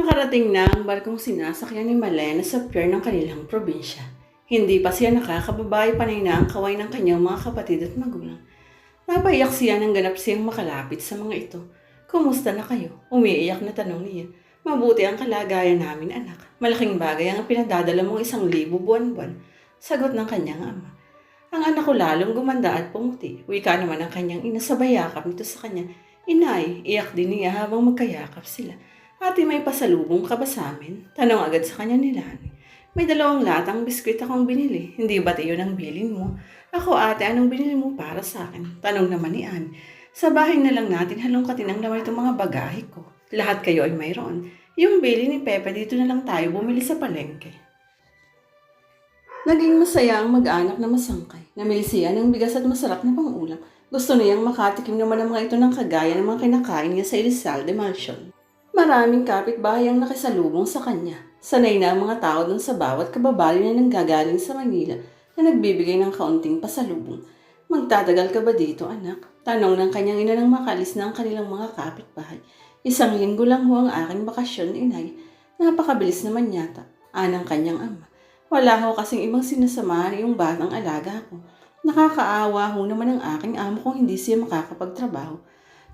Nakarating na ang barkong sinasakyan ni Malena sa pier ng kanilang probinsya. Hindi pa siya nakakababay panay na ang kaway ng kanyang mga kapatid at magulang. Napaiyak siya nang ganap siyang makalapit sa mga ito. Kumusta na kayo? Umiiyak na tanong niya. Mabuti ang kalagayan namin anak. Malaking bagay ang pinadadala mong isang libo buwan-buwan. Sagot ng kanyang ama. Ang anak ko lalong gumanda at pumuti. Wika naman ang kanyang ina sa bayakap nito sa kanya. Inay, iyak din niya habang magkayakap sila. Ate, may pasalubong ka ba sa amin? Tanong agad sa kanya ni Lani. May dalawang latang biskwit akong binili. Hindi ba't iyon ang bilin mo? Ako ate, anong binili mo para sa akin? Tanong naman ni Anne. Sa bahay na lang natin halongkatin ang laman itong mga bagahe ko. Lahat kayo ay mayroon. Yung bili ni Pepe, dito na lang tayo bumili sa palengke. Naging masaya ang mag-anak na masangkay. Namili siya ng bigas at masarap na pangulam. Gusto niyang makatikim naman ng mga ito ng kagaya ng mga kinakain niya sa Elizalde Mansion. Maraming kapitbahay ang nakisalubong sa kanya. Sanay na ang mga tao dun sa bawat kababali na nanggagaling sa Manila na nagbibigay ng kaunting pasalubong. Magtatagal ka ba dito, anak? Tanong ng kanyang ina nang makalis na ang kanilang mga kapitbahay. Isang linggo lang ho ang aking bakasyon, inay. Napakabilis naman yata. Anang kanyang ama. Wala ho kasing ibang sinasamahan yung batang alaga ko. Nakakaawa ho naman ang aking amo kung hindi siya makakapagtrabaho.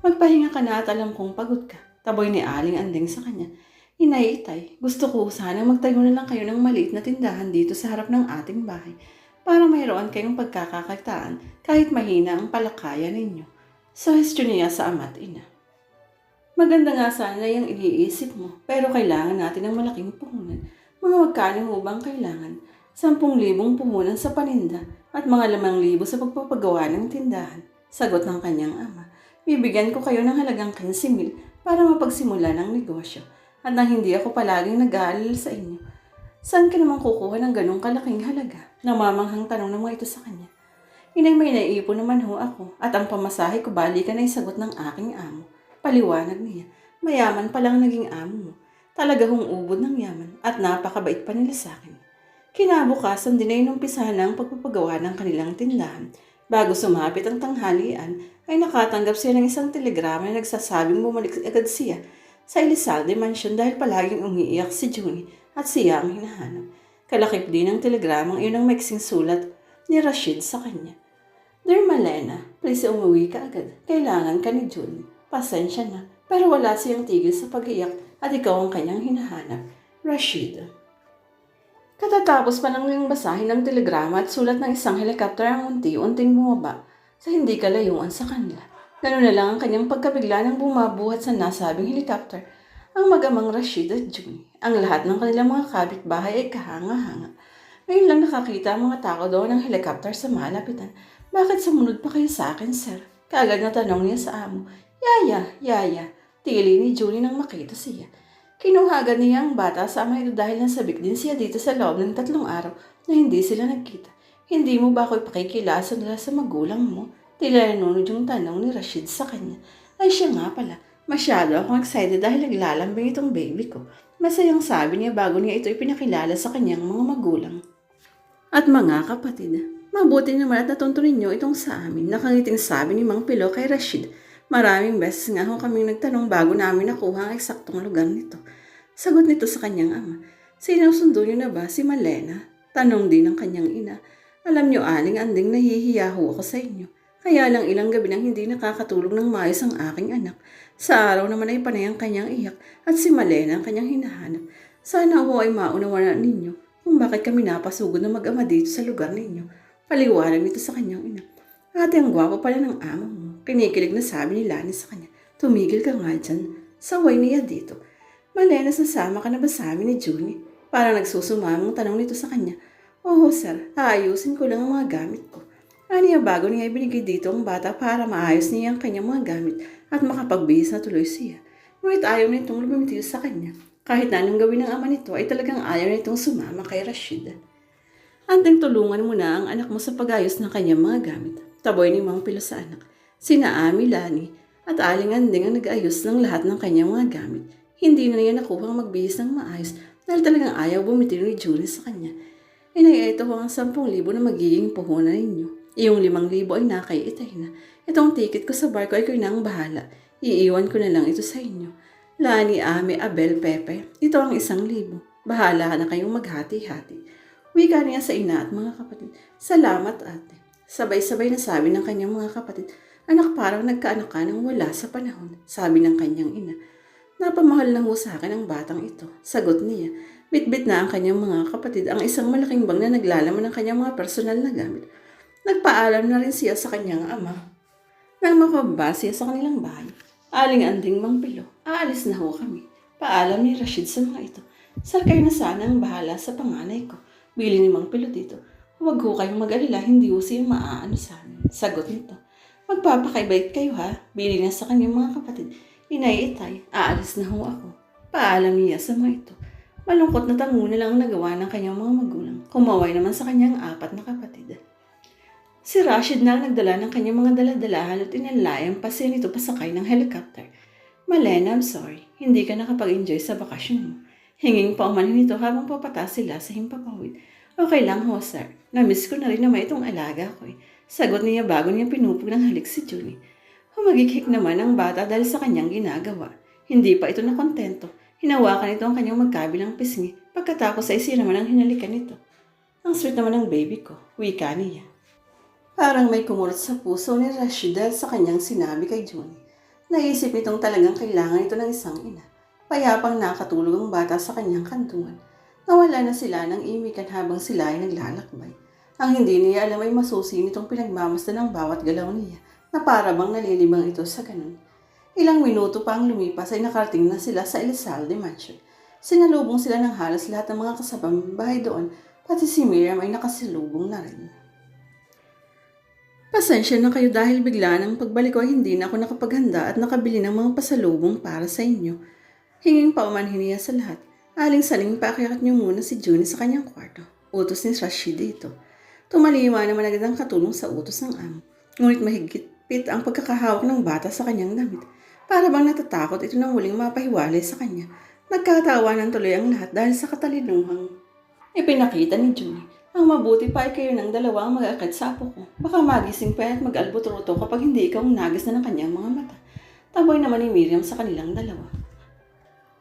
Magpahinga ka na at alam kong pagod ka. Taboy ni Aling Anding sa kanya. Inay, itay, gusto ko sana magtayo na lang kayo ng maliit na tindahan dito sa harap ng ating bahay para mayroon kayong pagkakakitaan kahit mahina ang palakayan ninyo. Suhestyon niya sa ama't ina. Maganda nga sana yung iniisip mo, pero kailangan natin ng malaking puhunan. Mga magkano mo bang kailangan? Sampung libong puhunan sa paninda at mga lamang libo sa pagpapagawa ng tindahan. Sagot ng kanyang ama. Bibigyan ko kayo ng halagang 15 mil para mapagsimula ng negosyo at nang hindi ako palaging nag-aalala sa inyo. Saan ka naman kukuha ng ganong kalaking halaga? Namamanghang tanong ng mga ito sa kanya. Inay may naipon naman ho ako at ang pamasahe ko balikan ay sagot ng aking amo. Paliwanag niya, mayaman palang naging amo mo. Talaga hong ubod ng yaman at napakabait pa nila sa akin. Kinabukasan din ay numpisa na ang pagpapagawa ng kanilang tindahan. Bago sumapit ang tanghalian, ay nakatanggap siya ng isang telegrama na nagsasabing bumalik agad siya sa Elizalde Mansion dahil palaging umiiyak si Junie at siya ang hinahanap. Kalakip din ang telegramang iyon ang maiksing sulat ni Rashid sa kanya. Dear Malena, please umuwi ka agad. Kailangan ka ni Julie. Pasensya na, pero wala siyang tigil sa pag-iyak at ikaw ang kanyang hinahanap. Rashid. Katatapos pa lang niyang basahin ang telegrama at sulat ng isang helikopter ang unti-unting bumaba sa hindi kalayuan sa kanila. Ganun na lang ang kanyang pagkabigla nang bumabuhat sa nasabing helicopter ang magamang Rashid at June. Ang lahat ng kanilang mga kapitbahay ay kahanga-hanga. Ngayon lang nakakita ang mga tao doon ng helicopter sa malapitan. Bakit sumunod pa kayo sa akin, sir? Kaagad na tanong niya sa amo. Yaya, yaya. Tili ni Julie nang makita siya. Kinuhagan niya ang bata sa ama ito dahil nasabik din siya dito sa loob ng tatlong araw na hindi sila nagkita. Hindi mo ba ako'y pakikilasa nila sa magulang mo? Tila nanunod yung tanong ni Rashid sa kanya. Ay siya nga pala. Masyado akong excited dahil naglalambing itong baby ko. Masayang sabi niya bago niya ito ipinakilala sa kanyang mga magulang. At mga kapatid, mabuti naman at natuntunin niyo itong sa amin. Nakangiting sabi ni Mang Pilo kay Rashid. Maraming beses nga ho kaming nagtanong bago namin nakuha ang eksaktong lugar nito. Sagot nito sa kanyang ama. Sinusundo niyo na ba si Malena? Tanong din ng kanyang ina. Alam niyo aling anding nahihiya ho ako sa inyo. Kaya lang ilang gabi nang hindi nakakatulog ng maayos ang aking anak. Sa araw naman ay panay ang kanyang iyak at si Malena ang kanyang hinahanap. Sana ho ay maunawanan ninyo kung bakit kami napasugod na mag-ama dito sa lugar ninyo. Paliwanag nito sa kanyang ina. Ate, ang gwapo pala ng amo mo. Kinikilig na sabi ni Lani sa kanya. Tumigil ka nga dyan. Saway niya dito. Malena, sasama ka na ba sa amin ni Julie? Parang nagsusumamang tanong nito sa kanya. Oo, sir. Aayusin ko lang ang mga gamit ko. Aniya bago niya ibinigay dito ang bata para maayos niya ang kanyang mga gamit at makapagbihis na tuloy siya. Ngunit ayaw nitong lumitil sa kanya. Kahit na anong gawin ng ama nito ay talagang ayaw nitong sumama kay Rashid. Anting tulungan mo na ang anak mo sa pagayos ng kanyang mga gamit. Taboy ni Mang Pilo sa anak. Sina Ami, Lani at Aling Anding ang nag-ayos ng lahat ng kanyang mga gamit. Hindi na niya nakuha magbihis ng maayos dahil talagang ayaw bumitil ni Julie sa kanya. Inay, ito ho ang 10,000 na magiging puhunan ninyo. Iyong 5,000 ay nakaiitay na. Itong ticket ko sa barko ay kayo na ang bahala. Iiwan ko na lang ito sa inyo. Lani, Ame, Abel, Pepe, ito ang isang libo. Bahala na kayong maghati-hati. Wika niya sa ina at mga kapatid. Salamat ate. Sabay-sabay na sabi ng kanyang mga kapatid, Anak parang nagkaanak ka nang wala sa panahon, sabi ng kanyang ina. Napamahal na ho sa akin ang batang ito. Sagot niya. Bitbit na ang kanyang mga kapatid ang isang malaking bang na naglalaman ng kanyang mga personal na gamit. Nagpaalam na rin siya sa kanyang ama. Nang makababa siya sa kanilang bahay, aling anding mang pilo, aalis na ho kami. Paalam ni Rashid sa mga ito. Sir kayo na sana ang bahala sa panganay ko. Bili ni Mang Pilo dito. Huwag ho kayong mag-alala, hindi ho siya maaano sa amin. Sagot nito. Magpapakaibait kayo ha. Bili na sa kanyang mga kapatid. Inay itay, aalis na ho ako. Paalam niya sa mga ito. Malungkot na tango na lang ang nagawa ng kanyang mga magulang. Kumaway naman sa kanyang apat na kapatid. Si Rashid na ang nagdala ng kanyang mga daladalahan at inalayang pa siya nito pasakay ng helicopter. Malena, I'm sorry. Hindi ka nakapag-enjoy sa bakasyon mo. Hinging pa umanin nito habang papatas sila sa himpapawid. Okay lang ho, sir. Namiss ko na rin naman itong alaga ko eh. Sagot niya bago niya pinupog ng halik si Junie. Humagikik naman ang bata dahil sa kanyang ginagawa. Hindi pa ito nakontento. Hinawakan ito ang kanyang magkabilang pisngi pagkatapos ay siya naman ang hinalikan nito. Ang sweet naman ng baby ko, wika niya. Parang may kumurot sa puso ni Rashid dahil sa kanyang sinabi kay Junie. Naisip nitong talagang kailangan ito ng isang ina. Payapang nakatulog ang bata sa kanyang kantungan. Nawala na sila ng imikan habang sila ay naglalakbay. Ang hindi niya alam ay masusi nitong pinagmamasdan ng bawat galaw niya na para bang nalilibang ito sa ganun. Ilang minuto pa ang lumipas ay nakarating na sila sa Elizalde Mansion. Sinalubong sila ng halos lahat ng mga kasabang bahay doon, pati si Miriam ay nakasilubong na rin. Pasensya na kayo dahil bigla ng pagbalik ko ay hindi na ako nakapaghanda at nakabili ng mga pasalubong para sa inyo. Hinging paumanhin niya sa lahat. Aling saling pakiakat niyo muna si Junie sa kanyang kwarto. Utos ni Rashid dito. Tumalima naman agad ang katulong sa utos ng amo. Ngunit mahigpit ang pagkakahawak ng bata sa kanyang damit. Para bang natatakot ito nang huling mapahiwalay sa kanya. Nagkatawanan tuloy ang lahat dahil sa katalinuhang ipinakita ni Junie. Ang mabuti pa ay kayo ng dalawa ang mag-akit sa apo ko. Baka magising pa at mag-albutroto kapag hindi ikaw ang nagis na ng kanyang mga mata. Taboy naman ni Miriam sa kanilang dalawa.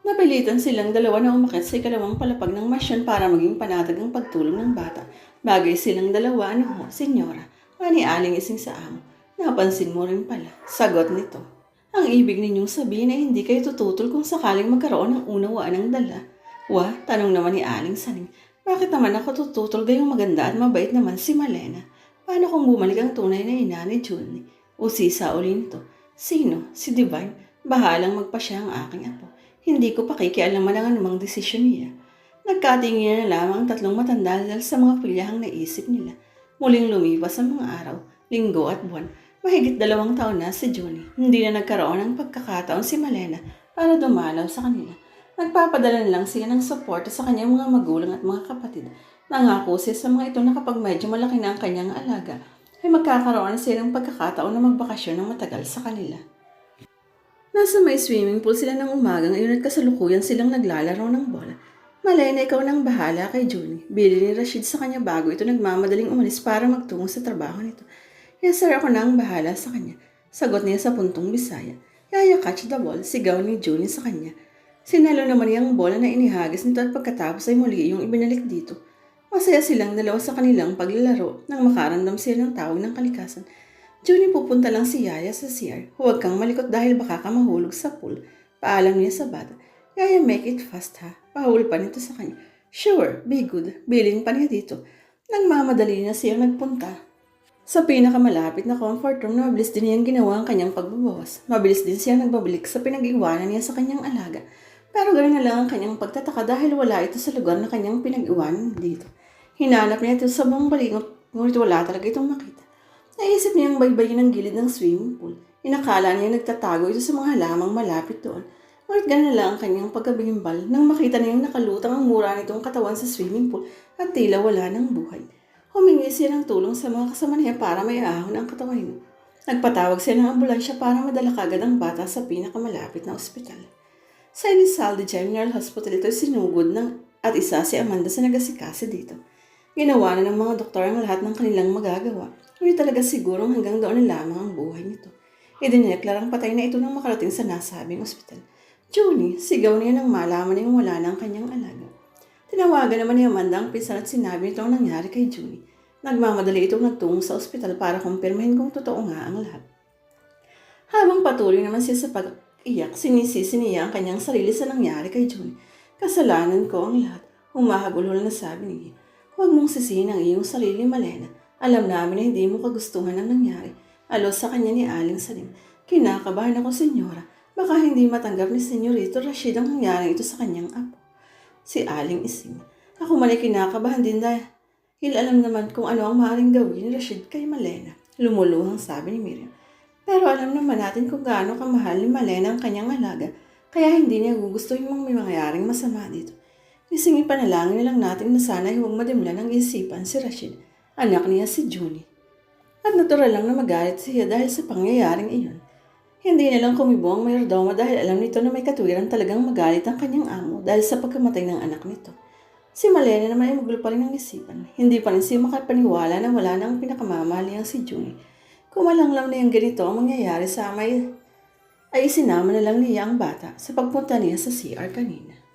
Napilitan silang dalawa na umakit sa ikalawang palapag ng masyon para maging panatag ang pagtulong ng bata. Bagay silang dalawa, ano ho, senyora. Mani aling ising sa amo. Napansin mo rin pala. Sagot nito. Ang ibig ninyong sabihin ay hindi kayo tututol kung sakaling magkaroon ng unawaan ng dala. Wa, tanong naman ni Aling Saning. Bakit naman ako tututol gayong maganda at mabait naman si Malena? Paano kung bumalik ang tunay na ina ni Junie? O sisa uli nito. Sino? Si Divine? Bahalang magpasya ang aking apo. Hindi ko pakikialaman ang anumang desisyon niya. Nagkatingin na lamang ang tatlong matanda dahil sa mga pilyahang naisip nila. Muling lumipas ang mga araw, linggo at buwan. Mahigit dalawang taon na si Johnny. Hindi na nagkaroon ng pagkakataon si Malena para dumalaw sa kanila. Nagpapadala na lang siya ng suporta sa kanyang mga magulang at mga kapatid. Nangako siya sa mga ito na kapag medyo malaki na ang kanyang alaga, ay magkakaroon na siya ng pagkakataon na magbakasyon ng matagal sa kanila. Nasa may swimming pool sila ng umaga ngayon at kasalukuyan silang naglalaro ng bola. Malay na ikaw nang bahala kay Junie. Bili ni Rashid sa kanya bago ito nagmamadaling umalis para magtungo sa trabaho nito. Yes sir, ako na ang bahala sa kanya. Sagot niya sa puntong Bisaya. Yaya catch the ball, sigaw ni Junie sa kanya. Sinalo naman niya ang bola na inihagis nito at pagkatapos ay muli yung ibinalik dito. Masaya silang dalawa sa kanilang paglalaro nang makaramdam sila ng tawag ng kalikasan. Junie, pupunta lang si Yaya sa CR. Huwag kang malikot dahil baka ka mahulog sa pool. Paalam niya sa bata. Yaya, make it fast ha. Pahul pa nito sa kanya. Sure, be good. Bilin pa niya dito. Nang mamadali na siya nagpunta. Sa pinakamalapit na comfort room, mabilis din niyang ginawa ang kanyang pagbabawas. Mabilis din siya nagbabalik sa pinag-iwanan niya sa kanyang alaga. Pero ganoon na lang ang kanyang pagtataka dahil wala ito sa lugar na kanyang pinag-iwanan dito. Hinanap niya ito sa buong balingot, ngunit wala talaga itong makita. Naisip niyang baybayin ang gilid ng swimming pool. Inakala niya nagtatago ito sa mga halamang malapit doon. Ngunit gano'n lang ang kanyang pagkabigimbal nang makita niyang nakalutang ang mura nitong katawan sa swimming pool at tila wala ng buhay. Humingi siya ng tulong sa mga kasama niya para may ahon ang katawan nito. Nagpatawag siya ng ambulansya para madala kagad ang bata sa pinakamalapit na ospital. Sa Elizalde General Hospital ito sinugod ng at isa si Amanda sa nagasikasi dito. Ginawa na ng mga doktor ang lahat ng kanilang magagawa. Ngunit talaga sigurong hanggang doon na lamang ang buhay nito. Idineklarang patay na ito nang makarating sa nasabing ospital. Junie, sigaw niya nang malaman niyang wala na ang kanyang alaga. Tinawagan naman ni Amanda ang pinsan at sinabi nito ang nangyari kay Junie. Nagmamadali itong nagtungo sa ospital para kumpirmahin kung totoo nga ang lahat. Habang patuloy naman siya sa pag-iyak, sinisisi niya ang kanyang sarili sa nangyari kay Junie. Kasalanan ko ang lahat. Humahagulhol na sabi niya. Huwag mong sisihin ang iyong sarili, Malena. Alam namin na hindi mo kagustuhan ang nangyari. Alos sa kanya ni Aling Salim. Kinakabahan ako, senyora. Baka hindi matanggap ni Senyorito Rashid ang nangyari ito sa kanyang apo. Si Aling Ising. Ako ay kinakabahan din dahil alam naman kung ano ang maaaring gawin ni Rashid kay Malena. Lumuluhang sabi ni Miriam. Pero alam naman natin kung gaano kamahal ni Malena ang kanyang alaga, kaya hindi niya gugustuhin mong may mangyayaring masama dito. Ising ipanalangin na lang natin na sana huwag madimlan ng isipan si Rashid, anak niya si Julie. At natural lang na magalit siya dahil sa pangyayaring iyon. Hindi na lang kumibo ang mayordoma dahil alam nito na may katwiran talagang magalit ang kanyang amo dahil sa pagkamatay ng anak nito. Si Malena naman ay magulo pa rin ang isipan. Hindi pa rin siya makapaniwala na wala na ang pinakamamali ang si Junie. Kumalang lang na yung ganito ang mangyayari sa amay ay isinama na lang niya ang bata sa pagpunta niya sa CR kanina.